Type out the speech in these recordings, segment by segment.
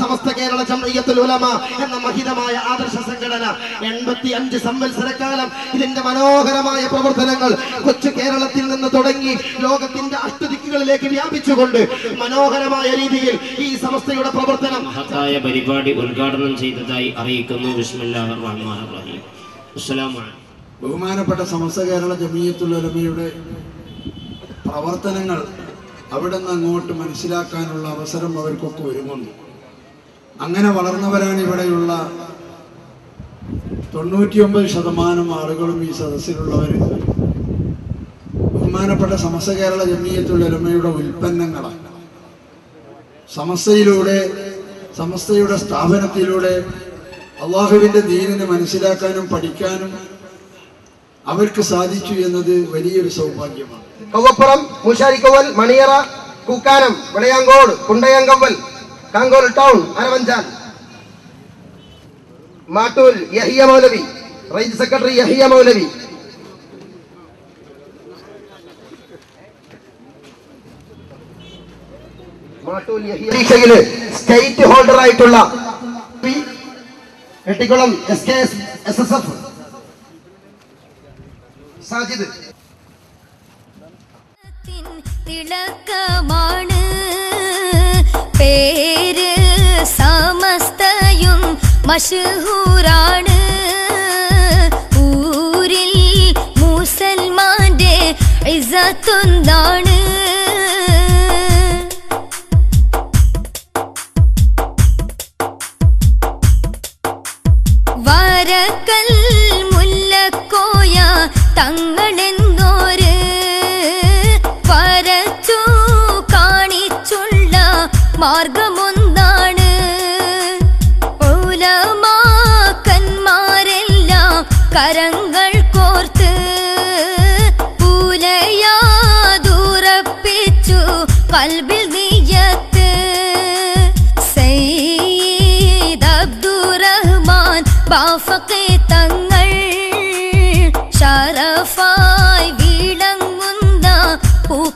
സമസ്ത കേരള ജംഇയ്യത്തുൽ ഉലമ എന്ന മഹിതമായ ആദർശ സംഘടന എൺപത്തി അഞ്ച് സംവത്സരക്കാലം ഇതിന്റെ മനോഹരമായ പ്രവർത്തനങ്ങൾ കൊച്ചു കേരളത്തിൽ നിന്ന് തുടങ്ങി ലോകത്തിന്റെ അഷ്ടദിക്കുകളിലേക്ക് വ്യാപിച്ചുകൊണ്ട് മനോഹരമായ രീതിയിൽ ഈ സമസ്തയുടെ പ്രവർത്തനം മഹത്തായ പരിപാടി ഉദ്ഘാടനം ചെയ്തതായി അറിയിക്കുന്നു. ബിസ്മില്ലാഹിർ റഹ്മാനിർ റഹീം അസ്സലാമു അലൈക്കും ബഹുമാനപ്പെട്ട സമസ്ത കേരള ജമീയത്തുലമയുടെ പ്രവർത്തനങ്ങൾ അവിടെ നിന്ന് അങ്ങോട്ട് മനസ്സിലാക്കാനുള്ള അവസരം അവർക്കൊക്കെ ഒരുങ്ങുന്നു. അങ്ങനെ വളർന്നവരാണ് ഇവിടെയുള്ള തൊണ്ണൂറ്റിയൊമ്പത് ശതമാനം ആളുകളും ഈ സദസ്സിലുള്ളവർ ബഹുമാനപ്പെട്ട സമസ്ത കേരള ജമീയത്തുലമയുടെ ഉൽപ്പന്നങ്ങളാണ്. സമസ്തയിലൂടെ സമസ്തയുടെ സ്ഥാപനത്തിലൂടെ അള്ളാഹുവിന്റെ ദീനിനെ മനസ്സിലാക്കാനും പഠിക്കാനും അവർക്ക് സാധിച്ചു എന്നത് വലിയൊരു സൗഭാഗ്യമാണ്. Kavappuram Moosharikkaval Maniyara Kookkanam Vilayankode Kundayankaval Kankol town Aravanchan. Mattoor Yahiya Moulavi range secretary Yahiya Moulavi. Mattoor Yahiya state holder ആയിട്ടുള്ള P Ettikulam S K S S S F. Sajid. തിളക്കമാണ്. പേര് സമസ്തയും മഷഹൂറാണ് ഊരിൽ മുസൽമാന്റെ ഇസത്തൊന്നാണ്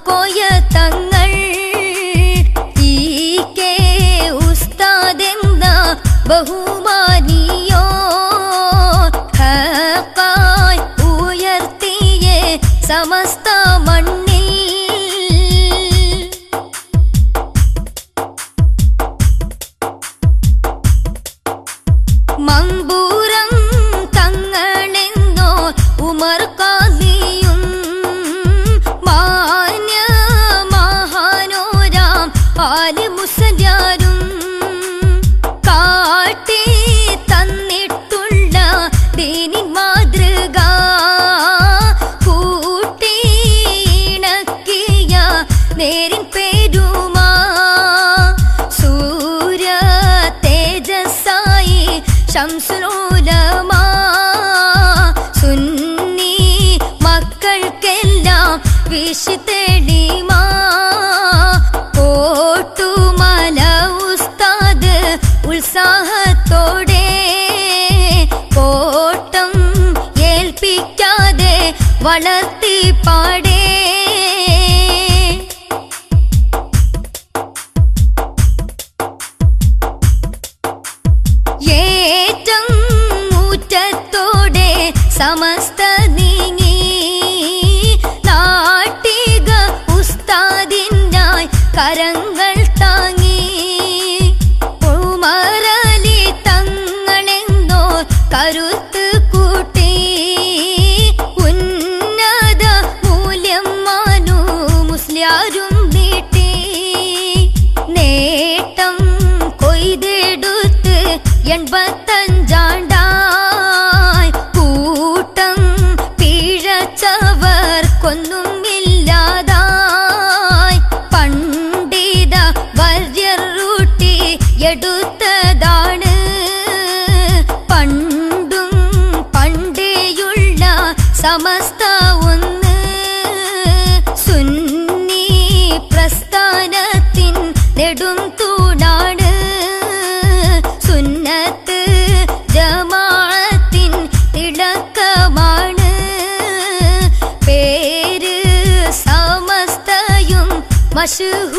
പൂക്കോയ തങ്ങൾ கரு başı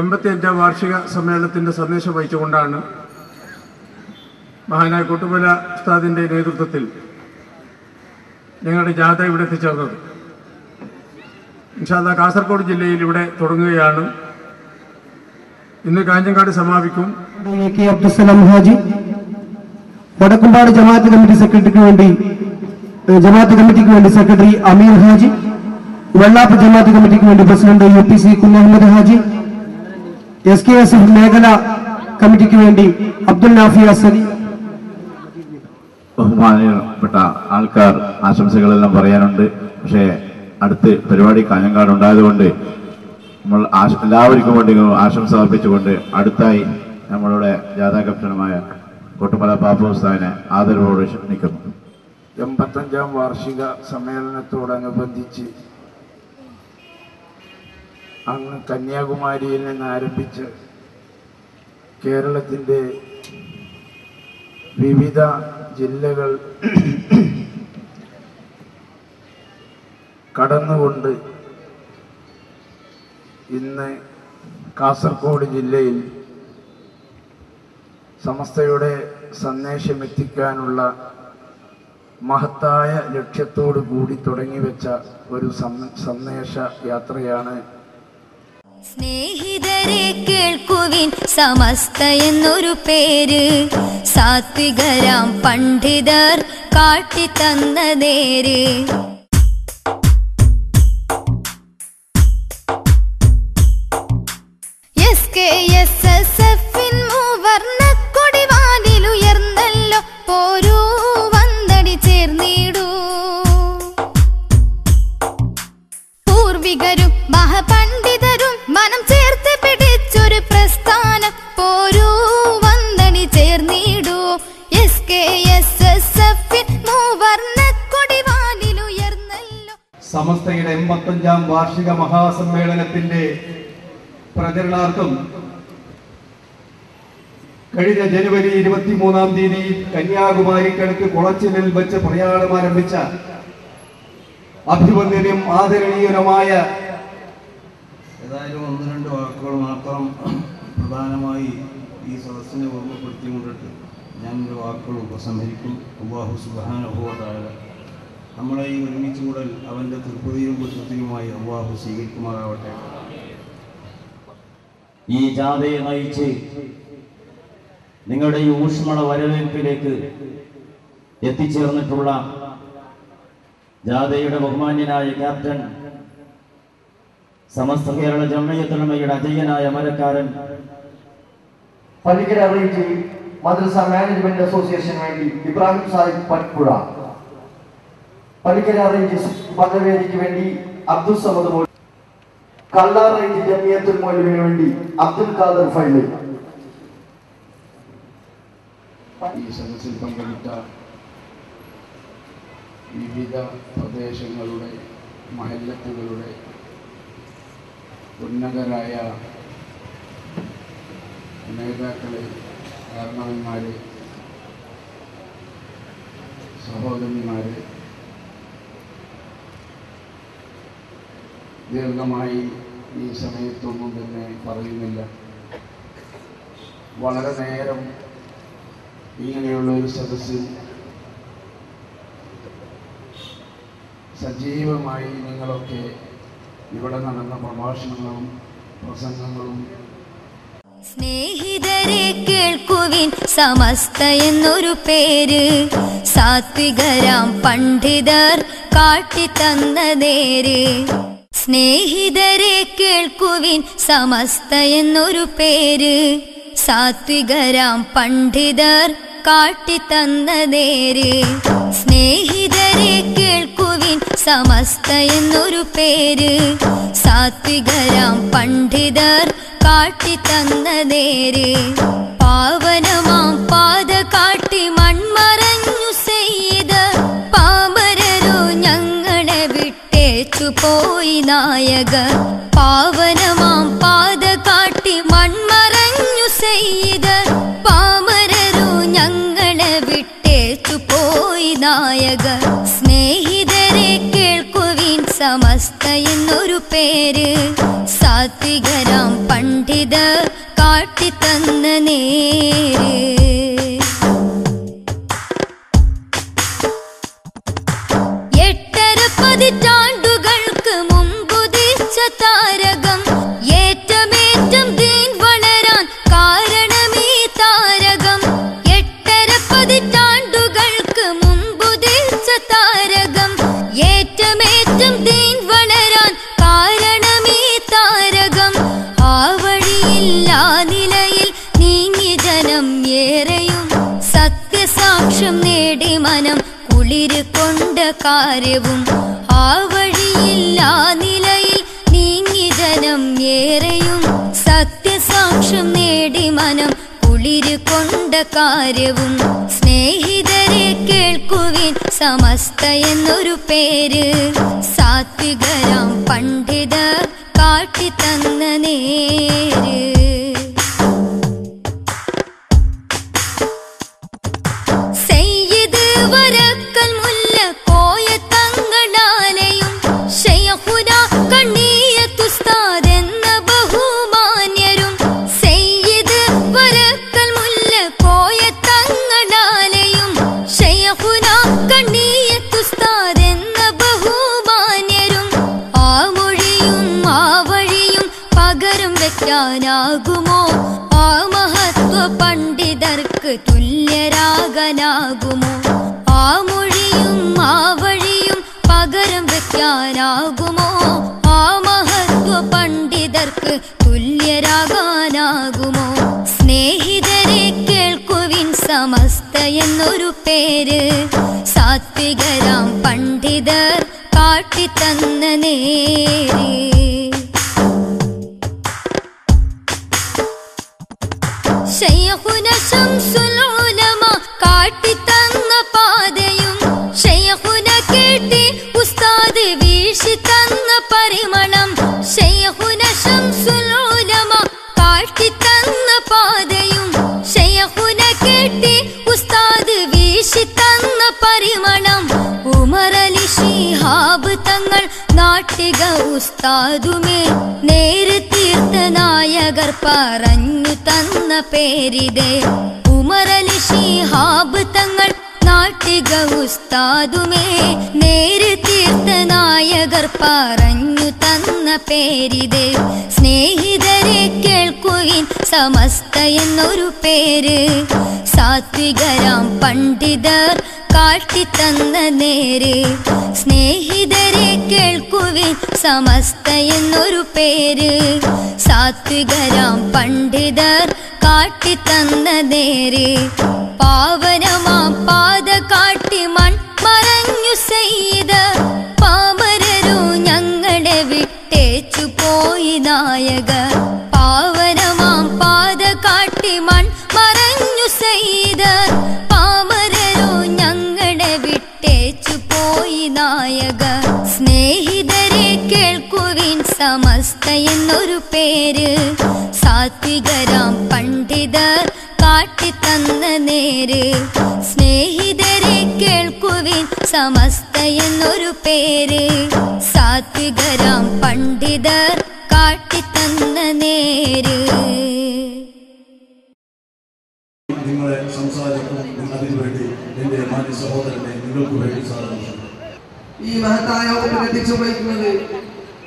എൺപത്തി അഞ്ചാം വാർഷിക സമ്മേളനത്തിന്റെ സന്ദേശം വഹിച്ചുകൊണ്ടാണ് മഹാനായ കൊട്ടുമല ഉസ്താദിന്റെ നേതൃത്വത്തിൽ ഞങ്ങളുടെ ജാഥ ഇവിടെ എത്തിച്ചേർന്നത്. ഇൻഷാല്ല കാസർഗോഡ് ജില്ലയിൽ ഇവിടെ തുടങ്ങുകയാണ്. ഇന്ന് കാഞ്ഞങ്ങാട് സമാപിക്കും. കെ അബ്ദുസലാം ഹാജി വടക്കുംപാട് ജമാഅത്ത് കമ്മിറ്റി സെക്രട്ടറിക്ക് വേണ്ടി ജമാഅത്ത് കമ്മിറ്റിക്ക് വേണ്ടി സെക്രട്ടറി അമീർ ഹാജി വെള്ളാപ്പ് ജമാഅത്ത് കമ്മിറ്റിക്ക് വേണ്ടി president U P C Kunhahammed Haji S K S F മേഖല കമ്മിറ്റിക്ക് വേണ്ടി അബ്ദുൽ നാഫി അസലി ബഹുമാനപ്പെട്ട ആൾക്കാർ ആശംസകളെല്ലാം പറയാനുണ്ട്. പക്ഷേ അടുത്ത് പരിപാടി കാഞ്ഞങ്ങാട് ഉണ്ടായതുകൊണ്ട് നമ്മൾ ആശ- എല്ലാവർക്കും വേണ്ടി ആശംസ അർപ്പിച്ചുകൊണ്ട് അടുത്തായി നമ്മളുടെ ജാഥാ കപ്റ്റനുമായ കൊട്ടുമല പാപ്പു ഉസ്താദിനെ ആദരവോട് ക്ഷണിക്കുന്നു. എൺപത്തഞ്ചാം വാർഷിക സമ്മേളനത്തോടനുബന്ധിച്ച് അങ്ങ് കന്യാകുമാരിയിൽ നിന്ന് ആരംഭിച്ച് കേരളത്തിന്റെ വിവിധ ജില്ലകൾ കടന്നുകൊണ്ട് ഇന്ന് കാസർഗോഡ് ജില്ലയിൽ സമസ്തയുടെ സന്ദേശം എത്തിക്കാനുള്ള മഹത്തായ ലക്ഷ്യത്തോടു കൂടി തുടങ്ങിവെച്ച ഒരു സന്ദേശ യാത്രയാണ് സ്നേഹിതരെ കേൾക്കുവിൻ സമസ്ത എന്നൊരു പേര്. സാത്വികരാം പണ്ഡിതർ കാട്ടിത്തന്ന നേര്. ഇരുപത്തിമൂന്നാം തീയതി കന്യാകുമാരിക്കടുത്ത് കുളച്ചിലിൽ വെച്ച് പ്രയാണം ആരംഭിച്ച അഭിവന്ദനും ആദരണീയനുമായ ഏതായാലും ഒന്ന് രണ്ട് വാക്കുകൾ മാത്രം പ്രധാനമായി ഈ സദസ്സിനെ ഓർമ്മപ്പെടുത്തിക്കൊണ്ടിട്ട് ഞാൻ എന്റെ വാക്കുകൾ ഉപസംഹരിക്കും. അള്ളാഹു സുബാനുഭവത്തായ നമ്മളെ ഈ ഒരുമിച്ച് കൂടൽ അവന്റെ തൃപ്തിയും പുത്രത്തിനുമായി അള്ളാഹു സ്വീകരിക്കുമാറാവട്ടെ. ഈ ജാഥയെ നയിച്ച് നിങ്ങളുടെ ഈ ഊഷ്മള വരവേൽപ്പിലേക്ക് എത്തിച്ചേർന്നിട്ടുള്ള ജാഥയുടെ ബഹുമാന്യനായ ക്യാപ്റ്റൻ സമസ്ത കേരള ജമ്മയത്തുലമയുടെ അജയ്യനായ മരക്കാരൻ പള്ളിക്കര അറിയിച്ച് മദ്രസ മാനേജ്മെന്റ് അസോസിയേഷൻ വേണ്ടി ഇബ്രാഹിം സാഹിബ് പൻപുഴ പള്ളിക്കര റേഞ്ച് പദവേദിക്ക് വേണ്ടി അബ്ദുൽ സമദ് മൗലവി. കല്ലാർ റേഞ്ച് ജമിയത്തുൽ മൗലവിന് വേണ്ടി അബ്ദുൽ ഖാദർ ഫൈലി ഈ സദസ്സിൽ പങ്കെടുത്ത വിവിധ പ്രദേശങ്ങളുടെ മഹല്ലത്തുകളുടെ ഉന്നതരായ നേതാക്കളെ കാരണവന്മാരെ സഹോദരന്മാരെ ദീർഘമായി ഈ സമയത്തൊന്നും തന്നെ പറയുന്നില്ല. വളരെ നേരം ഇങ്ങനെയുള്ള ഒരു സദസ്സിൽ സജീവമായി നിങ്ങളൊക്കെ ഇവിടെ നടന്ന പ്രഭാഷണങ്ങളും പ്രസംഗങ്ങളും സ്നേഹിതരെ കേൾക്കുവിൻ സമസ്ത എന്നൊരു പേര്. സാത്വികരാം പണ്ഡിതർ കാട്ടിത്തന്ന നേര്. സ്നേഹിതരെ കേൾക്കുവിൻ സമസ്ത എന്നൊരു പേര്. സാത്വികരാം പണ്ഡിതർ കാട്ടിത്തന്ന നേര് സ്നേഹിതരെ കേൾക്കുവിൻ സമസ്ത എന്നൊരു പേര്. സാത്വികരാം പണ്ഡിതർ കാട്ടിത്തന്നതേര് പാവനമാം പാത കാട്ടി മൺമറഞ്ഞു ചെയ്ത് പാമരരോ ഞങ്ങളെ വിട്ടേച്ചു പോയി നായകർ പാവനമാം പാത കാട്ടി മൺമറഞ്ഞു ചെയ്ത് നായകർ സ്നേഹിതരെ കേൾക്കുവിൻ സമസ്ത എന്നൊരു പേര്. സാത്വികരാം പണ്ഡിത കാട്ടിത്തന്ന നേര്. കാര്യവും ആ വഴിയില്ലാ നിലയിൽ നീങ്ങി ജനം ഏറെയും സത്യസാക്ഷ്യം നേടി മനം കുളിര് കൊണ്ട കാര്യവും സ്നേഹിതരെ കേൾക്കുവിൻ സമസ്ത എന്നൊരു പേര്. സാത്വികരാം പണ്ഡിതർ കാട്ടിത്തന്ന നേര്. പകരം ആ മഹത്വ പണ്ഡിതർക്ക് തുല്യരാകാനാകുമോ ആ മൊഴിയും ആ വഴിയും പകരം വെക്കാനാകുമോ? ആ മഹത്വ പണ്ഡിതർക്ക് തുല്യരാകാനാകുമോ? സ്നേഹിതരെ കേൾക്കുവിൻ സമസ്ത എന്നൊരു പേര്. സാത്വികരാം പണ്ഡിതർ കാട്ടിത്തന്ന നേര്. ഷെയ്ഖുന ശംസുൽ ഉലമ കാട്ടിത്തന്ന പാതയും ഷെയ്ഖുന കേട്ടി ഉസ്താദ് വീഴ്ചി പരിമളം ഷെയ്ഖുന ശംസുൽ ഉലമ കാട്ടിത്തന്ന പാതയും ഷെയ്ഖുന കേട്ടി നാട്ടിക ഉസ്താദുമേ നേര് തീർത്ത നായകർ പറഞ്ഞു തന്ന പേരിതേ. ഉമറലി ശിഹാബ് തങ്ങൾ നാട്ടിക ഉസ്താദുമേ നേര് തീർത്ത നായകർ പറഞ്ഞു തന്ന പേരിത്. സ്നേഹിതരെ കേൾക്കുവിൻ സമസ്ത എന്നൊരു പേര്. സാത്വികരാം പണ്ഡിതർ കാട്ടിത്തന്ന നേര്. സ്നേഹിതരെ കേൾക്കുവിൻ സമസ്ത എന്നൊരു പേര്. സാത്വികരാം പണ്ഡിതർ കാട്ടിത്തന്ന നേരെ പാവനമാ പാത കാട്ടി മൺ മറഞ്ഞു ചെയ്ത പാമരരു ഞങ്ങളെ വിട്ടേച്ചു പോയി നായക. പാവനമാ പാത കാട്ടി മൺ മറഞ്ഞു ചെയ്ത പാമരരു ഞങ്ങളെ വിട്ടേച്ചു പോയി നായക. സ്നേഹിതരെ കേൾക്കുവിൻ സമസ്ത എന്നൊരു പേര്. സാത്വികരാം പണ്ഡിതർ കാട്ടിത്തന്ന നേര്. സ്നേഹിതരെ കേൾക്കുവിൻ സമസ്ത എന്നൊരു പേര്. സാത്വികരാം പണ്ഡിതർ കാട്ടിത്തന്ന നേര്. നിങ്ങളെ സംസാരിക്കും അതിനുവേണ്ടി എന്റെ മാന്യ സഹോദരനെ നിങ്ങൾക്ക് വേണ്ടി സാധിക്കും. ഈ മഹത്തായ എത്തിച്ചു വഹിക്കുന്നത്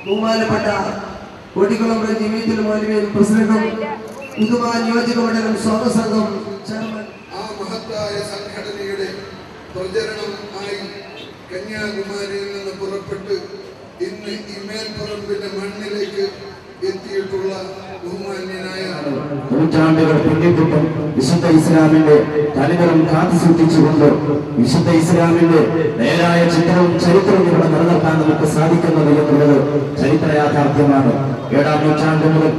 ബഹുമാനപ്പെട്ട കോട്ടിക്കുളം ജീവിതത്തിൽ മാലിന്യം പ്രസിഡന്റും ഉദുമ നിയോജകമണ്ഡലം മണ്ഡലം സ്വാഗത ചെയർമാൻ ആ മഹത്തായ സംഘടനയുടെ പ്രചരണമായി കന്യാകുമാരിയിൽ നിന്ന് പുറപ്പെട്ട് ഇന്ന് ഇമേൽപ്പറമ്പിന്റെ മണ്ണിലേക്ക് എത്തിയിട്ടുള്ള ബഹുമാന്യനായ നൂറ്റാണ്ടുകൾ പിന്നിട്ടിട്ടും വിശുദ്ധ ഇസ്ലാമിന്റെ തനിതരം കാത്തു സൂക്ഷിച്ചുകൊണ്ട് വിശുദ്ധ ഇസ്ലാമിന്റെ നേരായ ചിത്രവും ചരിത്രവും ഇവിടെ നിലനിർത്താൻ നമുക്ക് സാധിക്കുന്നത് എന്നുള്ളത് ചരിത്ര യാഥാർത്ഥ്യമാണ് ഏഴാം നൂറ്റാണ്ട് മുതൽ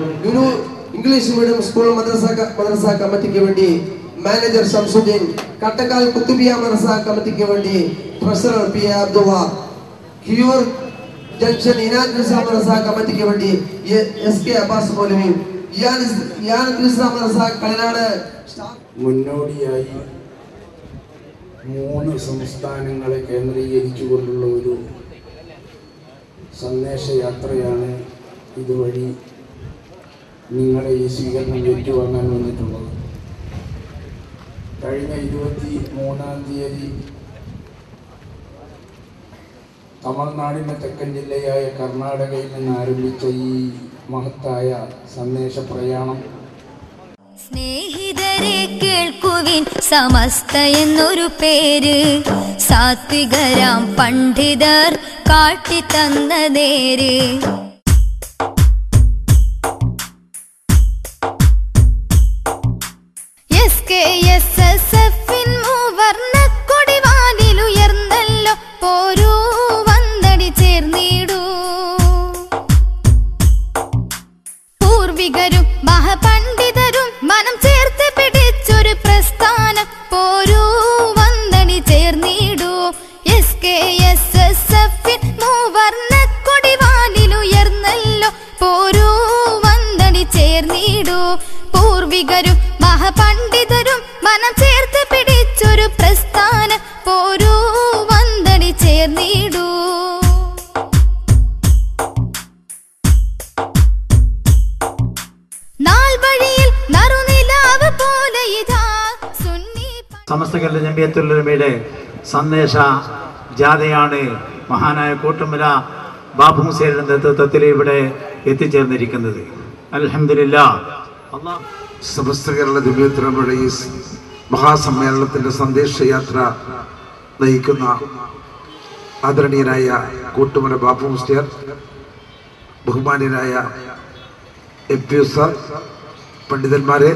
ഇംഗ്ലീഷ് മീഡിയം സ്കൂൾ മദ്രസ മദ്രസ കമ്മിറ്റിക്ക് വേണ്ടി മാനേജർ ഷംസുദ്ദീൻ കട്ടക്കാൽ കുത്തുബിയ മദ്രസ കമ്മിറ്റിക്ക് വേണ്ടി treasurer P A Abdulla Hiyoor junction Inad മദ്രസ കമ്മിറ്റിക്ക് വേണ്ടി എസ് കെ അബ്ബാസ് മൗലവി കളനാട് മുന്നോടിയായി മൂന്ന് സംസ്ഥാനങ്ങളെ കേന്ദ്രീകരിച്ചുകൊണ്ടുള്ള ഒരു സന്ദേശയാത്രയാണ് ഇതുവഴി നിങ്ങളെ ഈ സ്വീകരണം ഏറ്റുവാങ്ങാൻ വന്നിട്ടുള്ളത്. കഴിഞ്ഞ ഇരുപത്തി മൂന്നാം തീയതി തമിഴ്നാടിന്റെ തെക്കൻ ജില്ലയായ കർണാടകയിൽ നിന്ന് ആരംഭിച്ച ഈ മഹത്തായ സന്ദേശ പ്രയാണം. സ്നേഹിതരെ കേൾക്കുവിൻ സമസ്ത എന്നൊരു പേര്. സാത്വികരാം പണ്ഡിതർ കാട്ടിത്തന്ന നേര്. എസ് കെ ജമിയത്തുലമയുടെ സന്ദേശ ജാഥയാണ് മഹാനായ കൂട്ടമല ബാബു ഹുസൈന്റെ നേതൃത്വത്തിൽ ഇവിടെ എത്തിച്ചേർന്നിരിക്കുന്നത്. അലഹമില്ല സമസ്ത കേരള ദിവ്യത്തിനുമുള്ള ഈ മഹാസമ്മേളനത്തിന്റെ സന്ദേശയാത്ര നയിക്കുന്ന ആദരണീയനായ കൂട്ടുമല ബാബു മുസ്ലിയർ ബഹുമാന്യനായ എം പി സാർ പണ്ഡിതന്മാരെ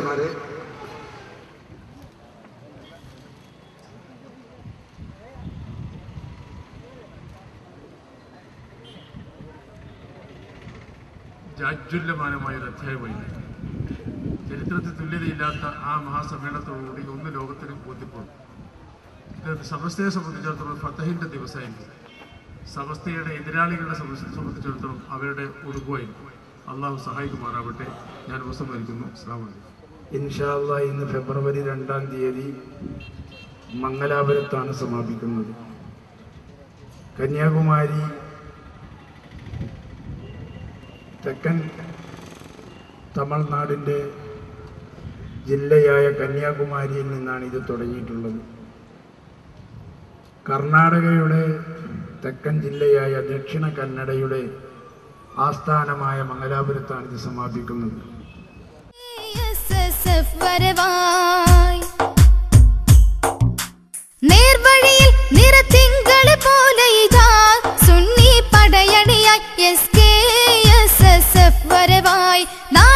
ജാജ്വല്യമാനമായ ഒരു അധ്യായമായിരുന്നു ചരിത്രത്തിൽ തുല്യതയില്ലാത്ത ആ മഹാസമ്മേളനത്തോടുകൂടി ഒന്ന് ലോകത്തിന് ബോധ്യപ്പെടും. ഇത് സമസ്തയെ സംബന്ധിച്ചിടത്തോളം ഫത്തഹിന്റെ ദിവസമായിരുന്നു സമസ്തയുടെ എതിരാളികളെ സംബന്ധിച്ച് സംബന്ധിച്ചിടത്തോളം അവരുടെ ഉടുക്കുമായിരുന്നു അള്ളാഹു സഹായിക്കുമാറാവട്ടെ. ഞാൻ ഉപസംഹരിക്കുന്നു വലൈക്കും ഇൻഷാല്ല ഇന്ന് ഫെബ്രുവരി രണ്ടാം തീയതി മംഗലാപുരത്താണ് സമാപിക്കുന്നത്. കന്യാകുമാരി തെക്കൻ തമിഴ്നാടിന്റെ ജില്ലയായ കന്യാകുമാരിയിൽ നിന്നാണ് ഇത് തുടങ്ങിയിട്ടുള്ളത്. കർണാടകയുടെ തെക്കൻ ജില്ലയായ ദക്ഷിണ കന്നഡയുടെ ആസ്ഥാനമായ മംഗലാപുരത്താണ് ഇത് സമാപിക്കുന്നത്. വരവായി വരവായി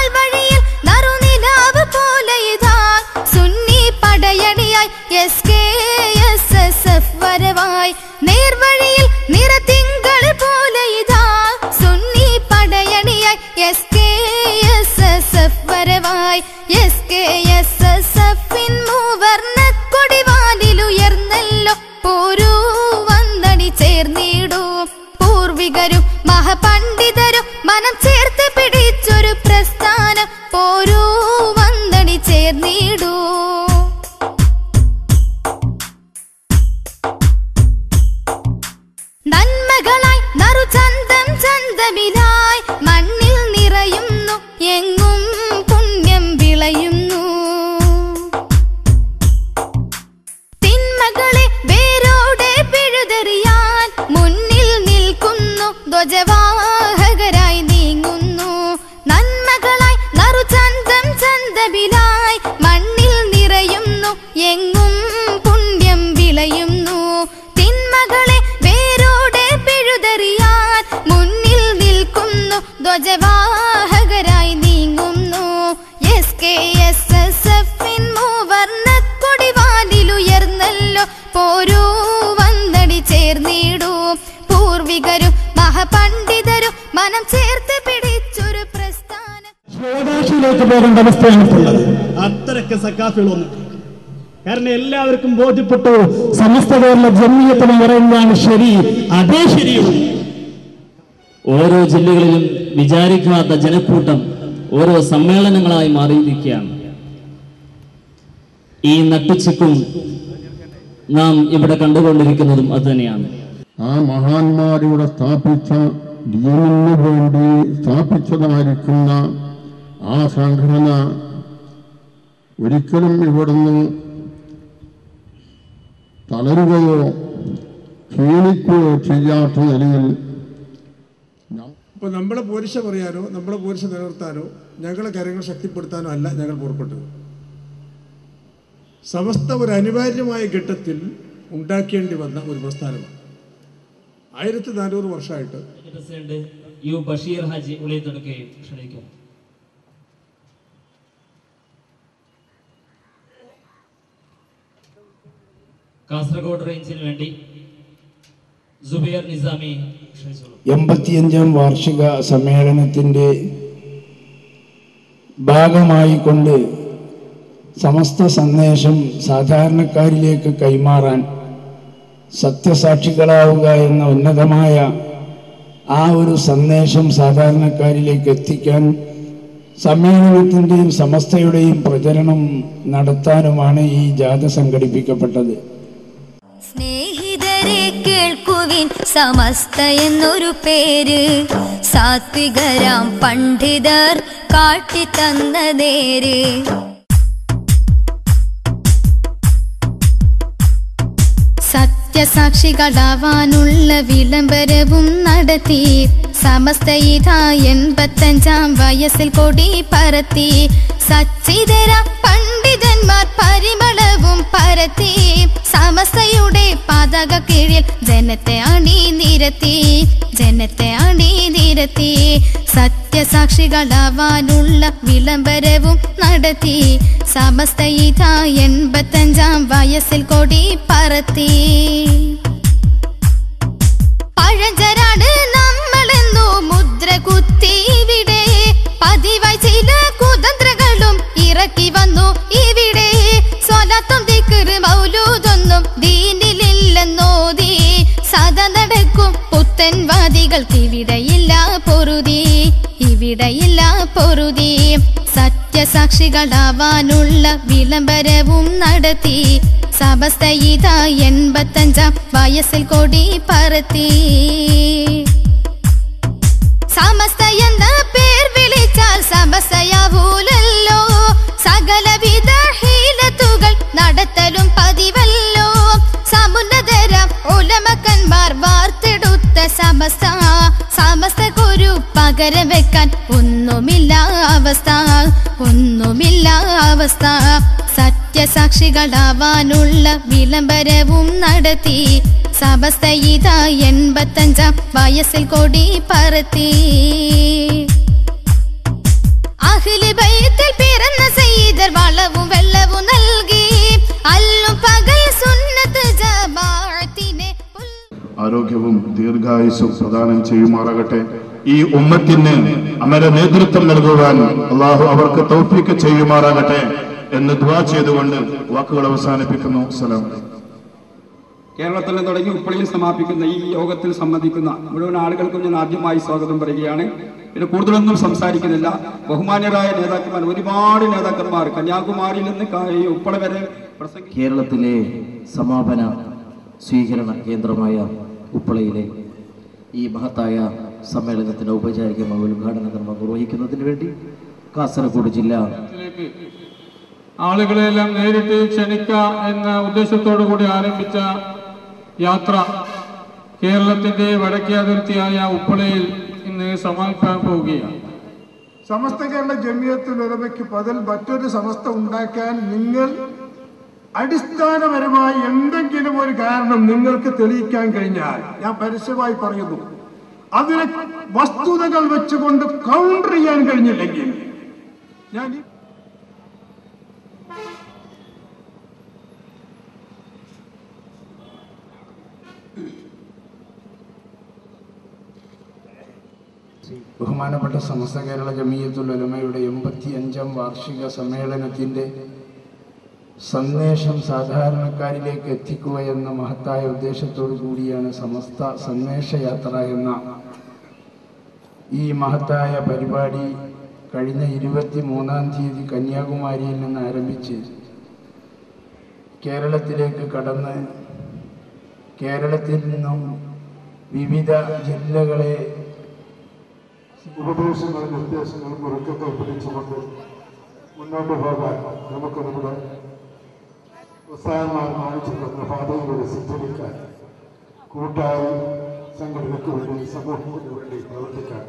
സക്കാഫികളൊന്നും കാരണം എല്ലാവർക്കും ബോധ്യപ്പെട്ടു സമസ്ത കേരള ജമ്മിയത്തിന് പറയുന്നതാണ് ശരി അതേ ശരിയുള്ളൂ ഓരോ ജില്ലകളിലും വിചാരിക്കാത്ത ജനക്കൂട്ടം ഓരോ സമ്മേളനങ്ങളായി മാറിയിരിക്കുകയാണ്. ഈ നട്ടുച്ചക്കും നാം ഇവിടെ കണ്ടുകൊണ്ടിരിക്കുന്നതും അതുതന്നെയാണ് ആ മഹാന്മാരിവിടെ സ്ഥാപിച്ച ജീവനു വേണ്ടി സ്ഥാപിച്ചതായിരിക്കുന്ന ആ സംഘടന ഒരിക്കലും ഇവിടുന്ന് തളരുകയോ ക്ഷീണിക്കുകയോ ചെയ്യാത്ത നിലയിൽ അപ്പോൾ നമ്മളെ പോരിശ പറയാനോ നമ്മളെ പോരിശ നിലനിർത്താനോ ഞങ്ങളെ കാര്യങ്ങൾ ശക്തിപ്പെടുത്താനോ അല്ല ഞങ്ങൾ പുറപ്പെട്ടത്. സമസ്ത ഒരു അനിവാര്യമായ ഘട്ടത്തിൽ ഉണ്ടാക്കേണ്ടി വന്ന ഒരു പ്രസ്ഥാനമാണ്. ആയിരത്തി നാനൂറ് വർഷമായിട്ട് പ്രസിഡന്റ് യു ബഷീർ ഹാജി ഉള്ളിൽ തുടക്കുകയും ക്ഷണിക്കുന്നു. കാസർഗോഡ് റേഞ്ചിന് വേണ്ടി സുബൈർ നിസാമി എൺപത്തിയഞ്ചാം വാർഷിക സമ്മേളനത്തിന്റെ ഭാഗമായിക്കൊണ്ട് സമസ്ത സന്ദേശം സാധാരണക്കാരിലേക്ക് കൈമാറാൻ സത്യസാക്ഷികളാവുക എന്ന ഉന്നതമായ ആ ഒരു സന്ദേശം സാധാരണക്കാരിലേക്ക് എത്തിക്കാൻ സമ്മേളനത്തിന്റെയും സമസ്തയുടെയും പ്രചരണം നടത്താനുമാണ് ഈ ജാഥ സംഘടിപ്പിക്കപ്പെട്ടത്. കേൾക്കുവിൻ സമസ്ത എന്നൊരു പേര്. സാത്വികരാം പണ്ഡിതർ കാട്ടിത്തന്ന നേര്. സത്യസാക്ഷികളാവാനുള്ള വിളംബരവും നടത്തി. സമസ്ത ഇതാ എൺപത്തഞ്ചാം വയസ്സിൽ കൊടി പറത്തി. സച്ചിതര പണ്ഡിതന്മാർ പരിമളവും പരത്തി സമസ്തയുടെ പതാക കീഴിൽ ജനത്തെ അണി നിരത്തി ജനത്തെ അണി നിരത്തി സത്യസാക്ഷികളാവാനുള്ള വിളംബരവും നടത്തി സമസ്ത എൺപത്തഞ്ചാം വയസ്സിൽ കൊടി പറത്തി. പഴഞ്ചരാണ് നമ്മളെന്നു മുദ്ര കുത്തി ഇവിടെ പതിവായി ചില ഇവിടെയില്ല പൊറുതി. സത്യസാക്ഷികളാവാനുള്ള വിളംബരവും നടത്തി. സമസ്ത ഇതാ എൺപത്തഞ്ചാം വയസ്സിൽ കൊടി പറത്തി. സമസ്ത എന്ന പേർ വിളിച്ചാൽ സമസ്തയാവൂലല്ലോ. സകലവിധ ഹീലത്തുകൾ നടത്തലും പതിവല്ലോ. സമുന്നതര ഉലമക്കന്മാർ വാർത്തെടുത്ത സമസ്ത പകരം വെക്കാൻ ഒന്നുമില്ല അവസ്ഥ ഒന്നുമില്ല അവസ്ഥ. സത്യസാക്ഷികളാവാനുള്ള വിളംബരവും നടത്തി. സമസ്ത എൺപത്തഞ്ചാം വയസ്സിൽ കൊടി പറത്തി. പിറന്ന വെള്ളവും നൽകി. സുന്നത്ത് ആരോഗ്യവും ദീർഘായുസും പ്രദാനം ചെയ്യുമാറാകട്ടെ. ഈ ഉമ്മത്തിന് അമര നേതൃത്വം നൽകുവാൻ അള്ളാഹു അവർക്ക് തൗഫീക്ക് ചെയ്യുമാറാകട്ടെ എന്ന് ദ്വാ ചെയ്തുകൊണ്ട് വാക്കുകൾ അവസാനിപ്പിക്കുന്നു. സലാം കേരളത്തിൽ നിന്ന് തുടങ്ങി ഉപ്പളിയിൽ സമാപിക്കുന്ന ഈ യോഗത്തിൽ സംബന്ധിക്കുന്ന മുഴുവൻ ആളുകൾക്കും ഞാൻ ആദ്യമായി സ്വാഗതം പറയുകയാണ്. പിന്നെ കൂടുതലൊന്നും സംസാരിക്കുന്നില്ല. ബഹുമാന്യരായ നേതാക്കന്മാർ ഒരുപാട് നേതാക്കന്മാർ കന്യാകുമാരിയിൽ നിന്ന് ഉപ്പള വരെ പ്രസംഗി കേരളത്തിലെ സമാപന സ്വീകരണ കേന്ദ്രമായ ഉപ്പളയിലെ ഈ മഹത്തായ സമ്മേളനത്തിന് ഔപചാരികമായ ഉദ്ഘാടന കർമ്മം നിർവഹിക്കുന്നതിന് വേണ്ടി കാസർഗോഡ് ജില്ല ആളുകളെല്ലാം നേരിട്ട് ക്ഷണിക്കുക എന്ന ഉദ്ദേശത്തോടു കൂടി ആരംഭിച്ച യാത്ര കേരളത്തിന്റെ വടക്കേ അതിർത്തിയായ ഉപ്പളയിൽ ഇന്ന് സമാപിക്കാൻ പോവുകയാണ്. സമസ്ത കേരള ജമിയത്തുൽ ഉലമയ്ക്ക് പതിൽ മറ്റൊരു സമസ്ത ഉണ്ടാക്കാൻ നിങ്ങൾ അടിസ്ഥാനപരമായി എന്തെങ്കിലും ഒരു കാരണം നിങ്ങൾക്ക് തെളിയിക്കാൻ കഴിഞ്ഞാൽ ഞാൻ പരസ്യമായി പറയുന്നു. അതിന് വസ്തുതകൾ വെച്ചുകൊണ്ട് കൗണ്ടർ ചെയ്യാൻ കഴിഞ്ഞില്ലെങ്കിൽ ഞാൻ ബഹുമാനപ്പെട്ട സമസ്ത കേരള ജമീയത്തുൽ ഉലമയുടെ എൺപത്തി അഞ്ചാം വാർഷിക സമ്മേളനത്തിന്റെ സന്ദേശം സാധാരണക്കാരിലേക്ക് എത്തിക്കുക എന്ന മഹത്തായ ഉദ്ദേശത്തോടു കൂടിയാണ് സമസ്ത സന്ദേശയാത്ര എന്ന ഈ മഹത്തായ പരിപാടി കഴിഞ്ഞ ഇരുപത്തി മൂന്നാം തീയതി കന്യാകുമാരിയിൽ നിന്ന് ആരംഭിച്ച് കേരളത്തിലേക്ക് കടന്ന് കേരളത്തിൽ നിന്നും വിവിധ ജില്ലകളെ ഉപദേശങ്ങളും നിർദ്ദേശങ്ങളും മുറുക്കെ കൈപ്പിടിച്ചുകൊണ്ട് മുന്നോട്ട് പോകാൻ നമുക്ക് നമ്മുടെ ഉത്സാഹന്മാർ കാണിച്ചു തന്ന പാതയിലൂടെ സഞ്ചരിക്കാൻ കൂട്ടായി സംഘടനയ്ക്ക് വേണ്ടി സമൂഹത്തിന് വേണ്ടി പ്രവർത്തിക്കാൻ.